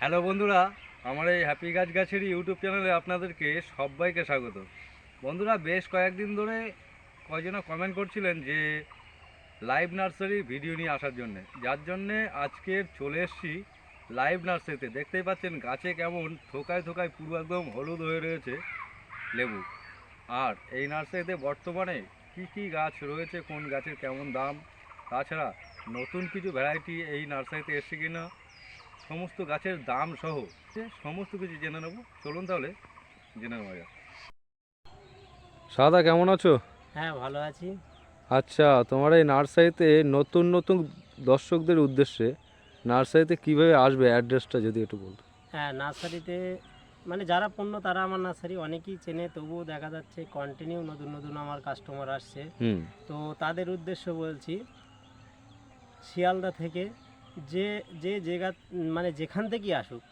Hello বন্ধুরা, আমার এই হ্যাপি গাছ গাছের ইউটিউব চ্যানেলে আপনাদেরকে সবাইকে স্বাগত। বন্ধুরা, বেশ কয়েকদিন ধরে কয়জনা কমেন্ট করছিলেন যে লাইভ নার্সারি ভিডিও নিয়ে আসার জন্যে। যার জন্যে আজকের চলে এসেছি লাইভ নার্সারিতে দেখতেই পাচ্ছেন গাছে কেমন থোকায় থোকায় পুরো একদম হলুদ হয়ে রয়েছে লেবু। আর এই নার্সারিতে বর্তমানে কি কি গাছ রয়েছে, কোন গাছের কেমন দাম? তাছাড়া নতুন কিছু ভ্যারাইটি এই নার্সারিতে এসছে কিনা? সমস্ত গাছের দাম সহ সমস্ত কিছু জেনে নেব। চলুন তাহলে জেনে নেওয়া যাক। সাদা কেমন আছো? হ্যাঁ ভালো আছি। আচ্ছা তোমার এই নার্সারিতে নতুন নতুন দর্শকদের উদ্দেশ্যে নার্সারিতে কীভাবে আসবে অ্যাড্রেসটা যদি একটু বলতো? হ্যাঁ নার্সারিতে মানে যারা পণ্য তারা আমার নার্সারি অনেকেই চেনে তবুও দেখা যাচ্ছে কন্টিনিউ নতুন নতুন আমার কাস্টমার আসছে। তো তাদের উদ্দেশ্য বলছি শিয়ালদা থেকে যে যে জায়গা মানে যেখান থেকেই আসুক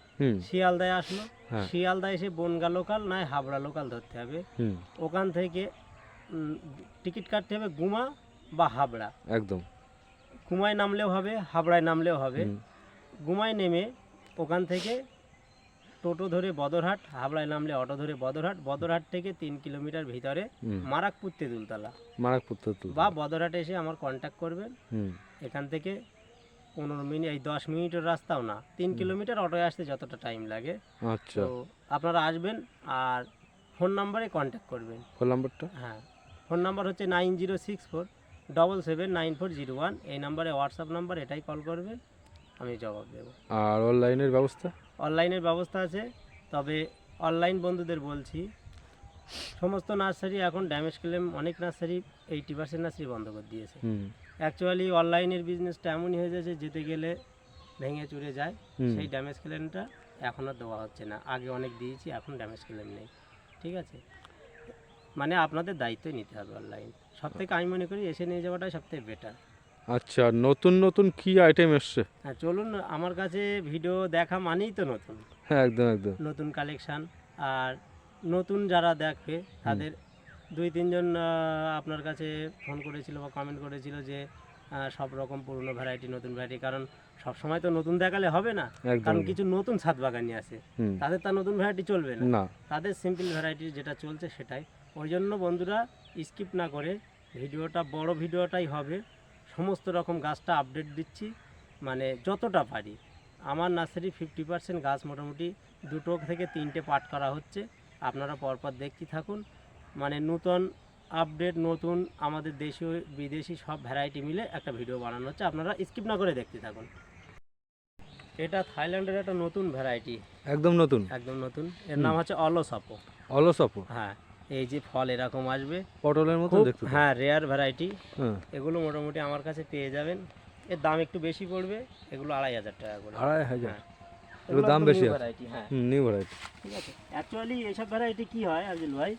শিয়ালদায় আসলো শিয়ালদায় এসে বনগা লোকাল নয় হাবড়া লোকাল ধরতে হবে। ওখান থেকে টিকিট কাটতে হবে গুমা বা হাবড়া। একদম। গুমায় নামলেও হবে হাবড়ায় নামলেও হবে। গুমায় নেমে ওখান থেকে টোটো ধরে বদরহাট হাবড়ায় নামলে অটো ধরে বদরহাট। বদরহাট থেকে তিন কিলোমিটার ভিতরে মারাকপুর তেঁতুলতলা। মারাকপুর বা বদরহাটে এসে আমার কন্ট্যাক্ট করবেন। হুম। এখান থেকে পনেরো মিনিট এই দশ মিনিটের রাস্তাও না। তিন কিলোমিটার অটোয় আসতে যতটা টাইম লাগে। আচ্ছা। তো আপনারা আসবেন আর ফোন নাম্বারে কন্ট্যাক্ট করবেন। ফোন নাম্বারটা হ্যাঁ। ফোন নাম্বার হচ্ছে nine zero six four double seven nine four zero one এই নাম্বারে হোয়াটসঅ্যাপ নাম্বার এটাই কল করবেন আমি জবাব দেবো। আর অনলাইনের ব্যবস্থা? অনলাইনের ব্যবস্থা আছে তবে অনলাইন বন্ধুদের বলছি সমস্ত নার্সারি এখন ড্যামেজ ক্লেম অনেক নার্সারি এইটি পার্সেন্ট নার্সারি বন্ধ করে দিয়েছে। হুম। অ্যাকচুয়ালি অনলাইনের বিজনেসটা এমনই হয়ে যাচ্ছে যেতে গেলে ভেঙে চুরে যায়। সেই ড্যামেজ ক্লেমটা এখন আর দেওয়া হচ্ছে না। আগে অনেক দিয়েছি এখন ড্যামেজ ক্লেম নেই। ঠিক আছে? মানে আপনাদের দায়িত্ব নিতে হবে অনলাইন সব থেকে আমি মনে করি এসে নিয়ে যাওয়াটাই সব থেকে বেটার আচ্ছা নতুন নতুন কি আইটেম এসছে? হ্যাঁ চলুন আমার কাছে ভিডিও দেখা মানেই তো নতুন। হ্যাঁ একদম একদম। নতুন কালেকশান আর নতুন যারা দেখবে তাদের দুই তিনজন আপনার কাছে ফোন করেছিল বা কমেন্ট করেছিল যে সব রকম পুরনো ভ্যারাইটি নতুন ভ্যারাইটি কারণ সব সময় তো নতুন দেখালে হবে না। কারণ কিছু নতুন ছাদ বাগানি আছে। তাদের তার নতুন ভ্যারাইটি চলবে না। তাদের সিম্পল ভ্যারাইটি যেটা চলছে সেটাই। ওই জন্য বন্ধুরা স্কিপ না করে ভিডিওটা বড় ভিডিওটাই হবে। সমস্ত রকম গাছটা আপডেট দিচ্ছি। মানে যতটা পারি। আমার নার্সারি ফিফটি পার্সেন্ট গাছ মোটামুটি দুটো থেকে তিনটে পার্ট করা হচ্ছে। আপনারা পরপর দেখতে থাকুন। মানে নতুন আপডেট নতুন আমাদের দেশীয় বিদেশি সব ভ্যারাইটি মিলে একটা ভিডিও বানানো হচ্ছে। আপনারা স্কিপ না করে দেখতে থাকুন। এটা থাইল্যান্ডের একটা নতুন ভ্যারাইটি একদম নতুন। একদম নতুন। এর নাম হচ্ছে অলসাপো। অলসপ? হ্যাঁ এই যে ফল এরকম আসবে। পটলের মতো দেখতে হ্যাঁ রেয়ার ভ্যারাইটি হ্যাঁ এগুলো মোটামুটি আমার কাছে পেয়ে যাবেন। এর দাম একটু বেশি পড়বে। এগুলো আড়াই হাজার টাকা করে। আড়াই হাজার। হ্যাঁ এগুলোর দাম বেশি। ভ্যারাইটি হ্যাঁ। নিউ ভ্যারাইটি ঠিক আছে। অ্যাকচুয়ালি এইসব ভ্যারাইটি কি হয় আব্দুল ভাই?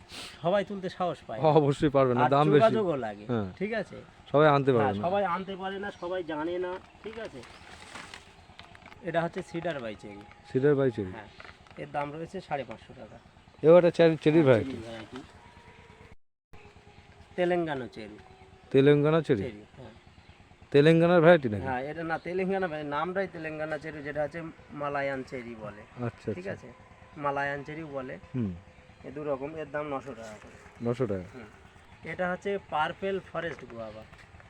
সবাই তুলতে সাহস পায়। অবশ্যই পারবে না দাম বেশি। যোগাযোগও লাগে হ্যাঁ। ঠিক আছে? সবাই আনতে হ্যাঁ, পারবে না। সবাই আনতে পারে না সবাই জানে না ঠিক আছে? এটা হচ্ছে cedar by cherry cedar by cherry হ্যাঁ এর দাম রয়েছে সাড়ে পাঁচশো টাকা। এবারে cherry cherry variety Telangana cherry Telangana cherry হ্যাঁ তেলেঙ্গানার ভ্যারাইটি নাকি? হ্যাঁ এটা না তেলেঙ্গানা ভাই নামটাই তেলেঙ্গানা চেরি যেটা হচ্ছে মালায়ান চেরি বলে। আচ্ছা ঠিক আচ্ছা। আছে? মালায়ান চেরিও বলে। হুম। এ দু রকম এর দাম নশো টাকা করে। নশো টাকা। এটা হচ্ছে purple forest guava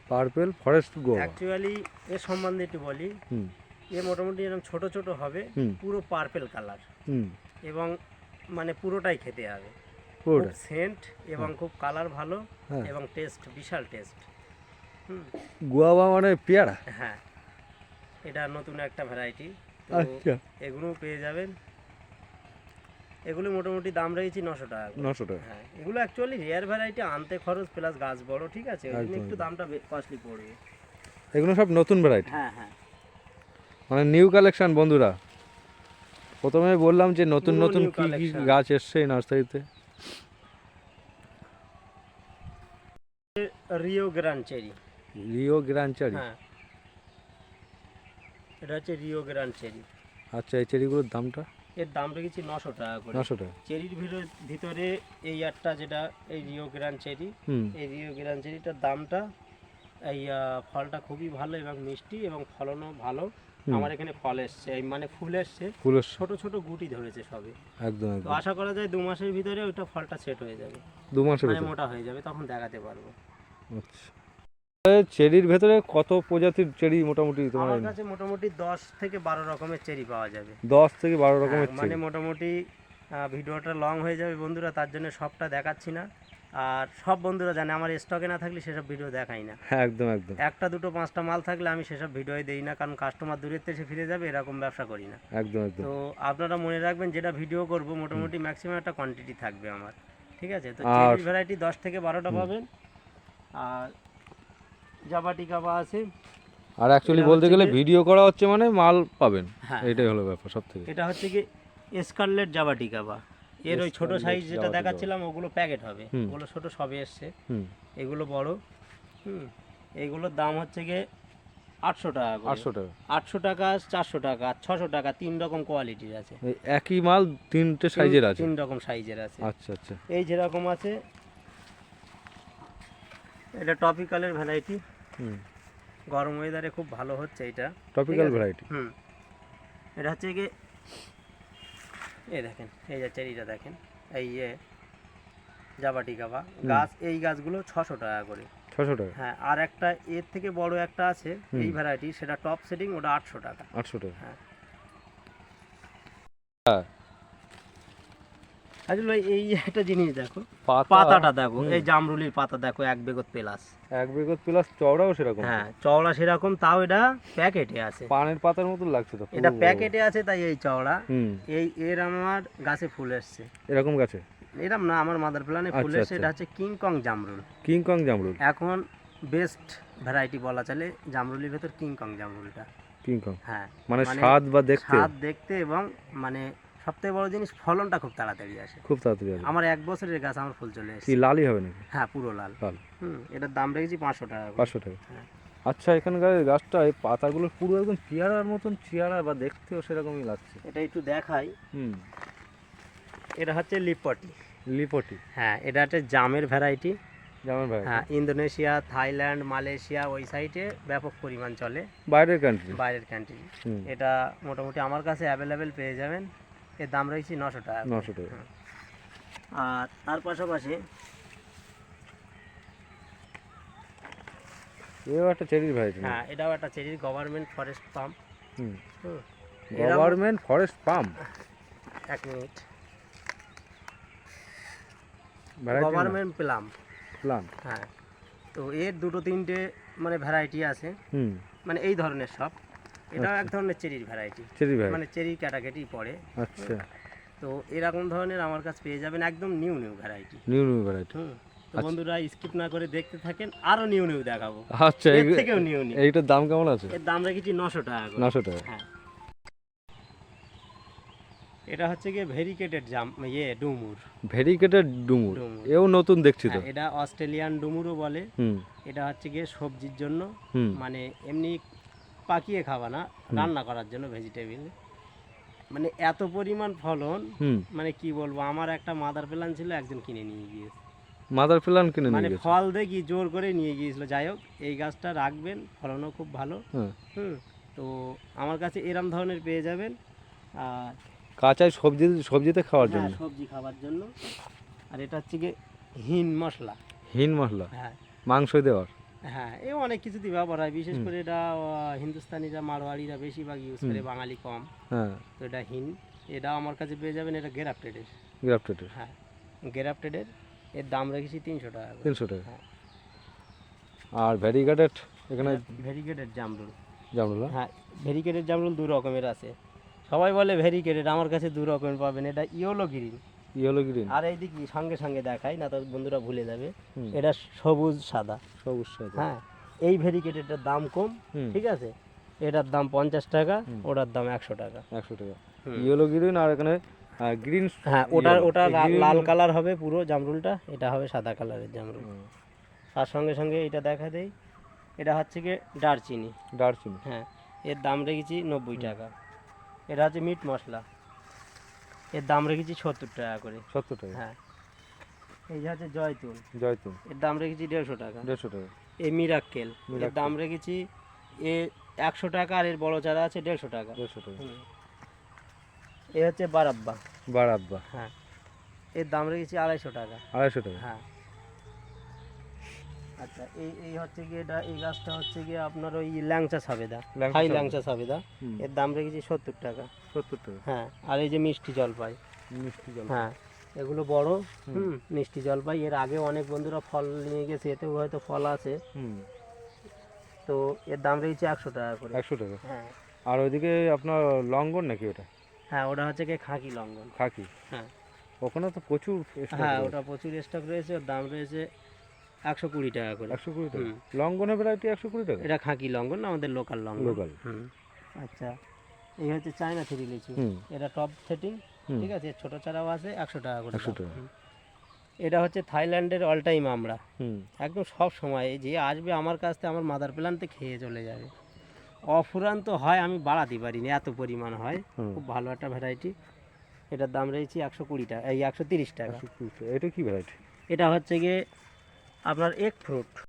purple forest Goa actually এর সম্বন্ধে একটু বলি। হুম। এ মোটামুটি এরকম ছোট ছোট হবে পুরো পার্পেল কালার হুম। এবং মানে পুরোটাই খেতে হবে। পুরোটা সেন্ট এবং খুব কালার ভালো হ্যাঁ। এবং টেস্ট বিশাল টেস্ট গোয়াবা মানে পেয়ারা? হ্যাঁ। এটা নতুন একটা ভ্যারাইটি আচ্ছা। এগুলো পেয়ে যাবেন। এগুলো মোটামুটি দাম রয়েছে নশো টাকা নশো টাকা। হ্যাঁ এগুলো অ্যাকচুয়ালি রেয়ার ভ্যারাইটি আনতে খরচ প্লাস গাছ বড় ঠিক আছে? ওই জন্য একটু দামটা কস্টলি পড়বে। এগুলো সব নতুন ভ্যারাইটি হ্যাঁ হ্যাঁ। মানে নিউ কালেকশন বন্ধুরা। প্রথমে বললাম যে নতুন নতুন কি কি গাছ এসছে এই নার্সারিতে। রিও গ্রান চেরি রিও গ্রানচারি হ্যাঁ। এটা হচ্ছে রিও গ্রান চেরি আচ্ছা এই চেরিগুলোর দামটা? এর দাম রেখেছি নশো টাকা করে। নশো টাকা। চেরির ভিতরে ভিতরে এই একটা যেটা এই রিও গ্রান চেরি এই রিও গ্রান চেরিটার দামটা এই ফলটা খুবই ভালো এবং মিষ্টি এবং ফলনও ভালো। আমার এখানে ফল এসছে এই মানে ফুল এসছে। ফুলের ছোট ছোট গুটি ধরেছে সবে। একদম তো একদম। আশা করা যায় দু মাসের ভিতরে ওইটা ফলটা সেট হয়ে যাবে। দু মাসের মানে মোটা হয়ে যাবে তখন দেখাতে পারব। আচ্ছা। চেরির ভেতরে কত প্রজাতির চেরি মোটামুটি তোমার আমার কাছে মোটামুটি দশ থেকে বারো রকমের চেরি পাওয়া যাবে। দশ থেকে বারো রকমের হ্যাঁ, মানে মোটামুটি ভিডিওটা লং হয়ে যাবে বন্ধুরা তার জন্য সবটা দেখাচ্ছি না। আর সব বন্ধুরা জানে আমার স্টকে না থাকলে সেসব ভিডিও দেখাই না। হ্যাঁ একদম একদম। একটা দুটো পাঁচটা মাল থাকলে আমি সেসব ভিডিও দেই না কারণ কাস্টমার দূরের থেকে এসে ফিরে যাবে এরকম ব্যবসা করি না। একদম একদম। তো আপনারা মনে রাখবেন যেটা ভিডিও করব মোটামুটি ম্যাক্সিমাম একটা কোয়ান্টিটি থাকবে আমার। ঠিক আছে? তো ভ্যারাইটি দশ থেকে বারোটা পাবেন। আর জাবাটি কাবা আছে। আর অ্যাকচুয়ালি বলতে গেলে ভিডিও করা হচ্ছে মানে মাল পাবেন। হ্যাঁ এইটাই হলো ব্যাপার সব থেকে এটা হচ্ছে কি স্কারলেট জাবাটি কাবা এর ওই ছোট সাইজ যেটা দেখাচ্ছিলাম ওগুলো প্যাকেট হবে। ওগুলো ছোট সবে এসছে। এগুলো বড়। হুম। এইগুলোর দাম হচ্ছে গিয়ে আটশো টাকা আটশো টাকা। আটশো টাকা চারশো টাকা ছশো টাকা তিন রকম কোয়ালিটির আছে। একই মাল তিনটে সাইজের আছে? তিন রকম সাইজের আছে। আচ্ছা আচ্ছা। এই যেরকম আছে এটা টপিক্যালের ভ্যারাইটি গরম ওয়েদারে খুব ভালো হচ্ছে এটা। টপিক্যাল ভ্যারাইটি হুম। এটা হচ্ছে কি এই দেখেন এই যে চেরিটা দেখেন এই ইয়ে জাবাটি গাবা গাছ এই গাছগুলো ছশো টাকা করে। ছশো টাকা। হ্যাঁ আর একটা এর থেকে বড় একটা আছে এই ভ্যারাইটি সেটা টপ সেটিং ওটা আটশো টাকা। আটশো টাকা। হ্যাঁ। আসলে এই একটা জিনিস দেখো। পাতাটা দেখো। এই জামরুলির পাতা দেখো এক বেগত প্লাস। এক বিগত প্লাস চওড়াও সেরকম। হ্যাঁ চওড়া সেরকম তাও এটা প্যাকেটে আছে। পানের পাতার মতন লাগছে তো। এটা প্যাকেটে আছে তাই এই চওড়া। এই এর আমার গাছে ফুল এসছে। এরকম গাছে? এরম না আমার মাদার প্ল্যানে ফুল আচ্ছা, এসছে আচ্ছা। এটা হচ্ছে কিং কং জামরুল। কিং কং জামরুল। এখন বেস্ট ভ্যারাইটি বলা চলে জামরুলির ভেতর কিংকং জামরুলটা। কিং কং হ্যাঁ মানে মানে স্বাদ বা দেখতে? স্বাদ দেখতে এবং মানে সবথেকে বড় জিনিস ফলনটা খুব তাড়াতাড়ি আসে। খুব তাড়াতাড়ি আসবে আমার এক বছরের গাছ আমার ফুল চলে কি লালই হবে নাকি? হ্যাঁ পুরো লাল। লাল। হুম এটার দাম রেখেছি পাঁচশো টাকা। পাঁচশো টাকা। হ্যাঁ। আচ্ছা এখানকার গাছটা এই পাতাগুলো পুরো একদম চেয়ারার মতন চেয়ারা বা দেখতেও সেরকমই লাগছে। এটা একটু দেখাই। হুম। এটা হচ্ছে লিপটি। লিপটি? হ্যাঁ এটা হচ্ছে জামের ভ্যারাইটি। যেমন ভাই হ্যাঁ ইন্দোনেশিয়া থাইল্যান্ড মালয়েশিয়া ওই সাইডে ব্যাপক পরিমাণ চলে। বাইরের কান্ট্রি বাইরের কান্ট্রি এটা মোটামুটি আমার কাছে অ্যাভেলেবেল পেয়ে যাবেন। এর দাম রয়েছে নশো টাকা নশো টাকা। আর তার পাশাপাশি এও একটা চেরির ভ্যারাইটি হ্যাঁ এটাও একটা চেরির গভর্নমেন্ট ফরেস্ট পাম্প হুম। গভর্নমেন্ট ফরেস্ট পাম্প এক মিনিট। গভর্নমেন্ট প্লাম প্লান্ট হ্যাঁ। তো এর দুটো তিনটে মানে ভ্যারাইটি আছে। হুম। মানে এই ধরনের সব এটাও এক ধরনের চেরির ভ্যারাইটি চেরি ভ্যারাইটি মানে চেরি ক্যাটাগরি পড়ে। আচ্ছা। তো এরকম ধরনের আমার কাছে পেয়ে যাবেন একদম new new variety new new variety তো আচ্ছা। বন্ধুরা স্কিপ না করে দেখতে থাকেন আরও নিউ নিউ দেখাবো। আচ্ছা এর থেকেও নিউ নিউ এইটার দাম কেমন আছে? এর দাম রেখেছি নশো টাকা করে। নশো টাকা। হ্যাঁ। এটা হচ্ছে গিয়ে ভেরিকেটেড জাম ইয়ে ডুমুর। ভেরিকেটেড ডুমুর। এও নতুন দেখছি তো। হ্যাঁ, এটা অস্ট্রেলিয়ান ডুমুরও বলে। হুম। এটা হচ্ছে গিয়ে সবজির জন্য। মানে এমনি পাকিয়ে খাওয়া না রান্না করার জন্য ভেজিটেবিল মানে এত পরিমাণ ফলন মানে কি বলব আমার একটা মাদার প্ল্যান ছিল একজন কিনে নিয়ে গিয়েছে। মাদার প্লান কিনে মানে নিয়ে গেছে ফল দেখি জোর করে নিয়ে গিয়েছিল। যাই হোক এই গাছটা রাখবেন ফলনও খুব ভালো। হ্যাঁ। হুম তো আমার কাছে এরম ধরনের পেয়ে যাবেন। আর কাঁচায় সবজি সবজিতে খাওয়ার হ্যাঁ, জন্য? সবজি খাওয়ার জন্য। আর এটা হচ্ছে গিয়ে হিন মশলা। হিন মশলা? হ্যাঁ। মাংস দেওয়ার? হ্যাঁ এ অনেক কিছুতেই ব্যবহার হয় বিশেষ করে এটা হিন্দুস্তানিরা মারোয়াড়িরা বেশিরভাগ ইউজ করে বাঙালি কম। হ্যাঁ। তো এটা হিন এটা আমার কাছে পেয়ে যাবেন এটা গ্রাফটেডের গ্রাফটেডের হ্যাঁ গ্রাফটেডের এর দাম রেখেছি তিনশো টাকা তিনশো টাকা। হ্যাঁ। আর ভ্যারিকেটেড এখানে ভেরিকেটেড জামরুল জামরুল হ্যাঁ? ভেরিকেটেড জামরুল দু রকমের আছে। সবাই বলে ভেরিকেটেড আমার কাছে দু রকমের পাবেন এটা ইয়েলো গ্রিন ইয়েলো গ্রিন আর এইদিকে সঙ্গে সঙ্গে দেখাই না তো বন্ধুরা ভুলে যাবে। এটা সবুজ সাদা। সবুজ সাদা। হ্যাঁ এই ভেরিকেটেডটার দাম কম হুম। ঠিক আছে? এটার দাম পঞ্চাশ টাকা ওটার দাম একশো টাকা। একশো টাকা। হুম। ইয়েলো গ্রিন আর এখানে গ্রিন হ্যাঁ ওটা ওটা লাল কালার হবে পুরো জামরুলটা এটা হবে সাদা কালারের জামরুল। তার সঙ্গে সঙ্গে এটা দেখা দেই এটা হচ্ছে গিয়ে ডারচিনি ডারচিনি হ্যাঁ এর দাম রেখেছি নব্বই টাকা। এটা হচ্ছে মিট মশলা। এর দাম রেখেছি সত্তর টাকা করে। সত্তর টাকা? হ্যাঁ। এই যে হচ্ছে জয়তুল। জয়তুন এর দাম রেখেছি দেড়শো টাকা। দেড়শো টাকা। এই মিরাক্কেল। এর দাম রেখেছি এ একশো টাকা আর এর বড় চারা আছে দেড়শো টাকা। দেড়শো টাকা। এ হচ্ছে বারাব্বা। বারাব্বা। হ্যাঁ। এর দাম রেখেছি আড়াইশো টাকা। আড়াইশো টাকা। হ্যাঁ। আচ্ছা এই এই হচ্ছে গিয়ে এটা এই গাছটা হচ্ছে গিয়ে আপনার ওই ল্যাংচা সাবেদা হাই। ল্যাংচা সাবেদা। এর দাম রেখেছি সত্তর টাকা। সত্তর টাকা। হ্যাঁ আর এই যে মিষ্টি জলপাই। মিষ্টি জল হ্যাঁ এগুলো বড় হুম। মিষ্টি জলপাই। এর আগে অনেক বন্ধুরা ফল নিয়ে গেছে এতেও হয়তো ফল আছে। হুম। তো এর দাম রেখেছি একশো টাকা করে। একশো টাকা। হ্যাঁ। আর ওইদিকে আপনার লঙ্গন নাকি ওটা? হ্যাঁ ওটা হচ্ছে গিয়ে খাকি লঙ্ঘন খাকি? হ্যাঁ। ওখানে তো প্রচুর হ্যাঁ ওটা প্রচুর স্টক রয়েছে ওর দাম রয়েছে একশো কুড়ি টাকা করে। একশো কুড়ি টাকা। লঙ্গনের ভ্যারাইটি একশো কুড়ি টাকা? এটা খাকি লঙ্ঘন আমাদের লোকাল লঙ্ঘন লোকাল আচ্ছা এই হচ্ছে চায়না থ্রি লিচু। এটা টপ সেটিং ঠিক আছে? ছোট চারাও আছে একশো টাকা করে 100 দাম। টাকা। এটা হচ্ছে থাইল্যান্ডের অল টাইম আমরা। একদম সব সময় যে আসবে আমার কাছ থেকে আমার মাদার প্ল্যান্টে খেয়ে চলে যাবে। অফুরান্ত হয় আমি বাড়াতে পারিনি এত পরিমাণ হয়। খুব ভালো একটা ভ্যারাইটি এটার দাম রয়েছে একশো কুড়ি টাকা এই একশো তিরিশ টাকা। টাকা। এটা কি ভ্যারাইটি এটা হচ্ছে গিয়ে আপনার এক ফ্রুট।